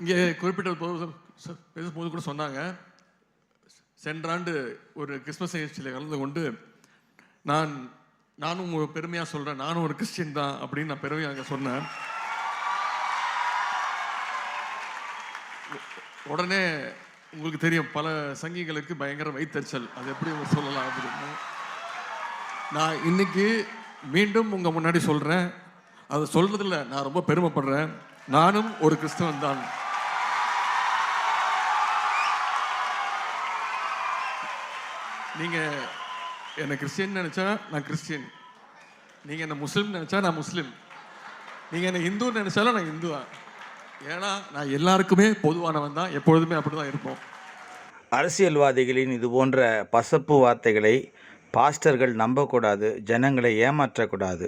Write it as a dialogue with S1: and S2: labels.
S1: இங்கே குறிப்பிட்ட போது பேசும்போது கூட சொன்னாங்க. சென்ற ஆண்டு ஒரு கிறிஸ்மஸ் நிகழ்ச்சியில் கலந்து கொண்டு நான் நானும் பெருமையாக சொல்கிறேன் நானும் ஒரு கிறிஸ்டின் தான் அப்படின்னு நான் பெருமையாக அங்கே சொன்னேன். உடனே உங்களுக்கு தெரியும் பல சங்கிகளுக்கு பயங்கர வைத்தறிச்சல். அது எப்படி சொல்லலாம் அப்படின்னு. நான் இன்னைக்கு மீண்டும் உங்கள் முன்னாடி சொல்கிறேன் அதை சொல்கிறதில்ல நான் ரொம்ப பெருமைப்படுறேன். நானும் ஒரு கிறிஸ்தவன் தான். நீங்க என்ன கிறிஸ்டியன் நினைச்சா நான் கிறிஸ்டியன். நீங்க என்ன முஸ்லீம் நினைச்சா நான் முஸ்லீம். நீங்க என்ன இந்து நினைச்சாலும் நான் ஹிந்துவா. ஏன்னா நான் எல்லாருக்குமே பொதுவானவன் தான் எப்பொழுதுமே அப்படிதான் இருப்போம்.
S2: அரசியல்வாதிகளின் இது போன்ற பசப்பு வார்த்தைகளை பாஸ்டர்கள் நம்பக்கூடாது ஜனங்களை ஏமாற்றக்கூடாது.